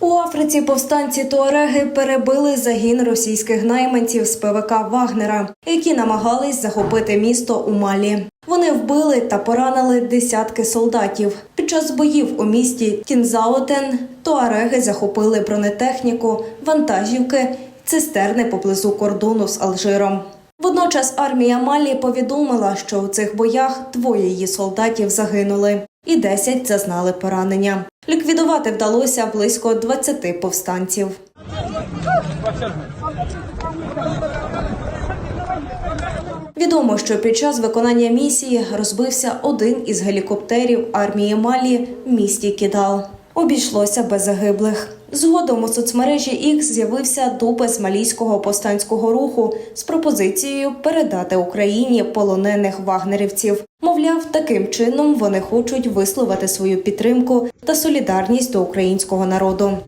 У Африці повстанці Туареги перебили загін російських найманців з ПВК Вагнера, які намагались захопити місто у Малі. Вони вбили та поранили десятки солдатів. Під час боїв у місті Кінзаотен Туареги захопили бронетехніку, вантажівки, цистерни поблизу кордону з Алжиром. Водночас армія Малі повідомила, що у цих боях двоє її солдатів загинули, і 10 зазнали поранення. Ліквідувати вдалося близько 20 повстанців. Відомо, що під час виконання місії розбився один із гелікоптерів армії Малі в місті Кідал. Обійшлося без загиблих. Згодом у соцмережі X з'явився допис малійського повстанського руху з пропозицією передати Україні полонених вагнерівців. Мовляв, таким чином вони хочуть висловити свою підтримку та солідарність до українського народу.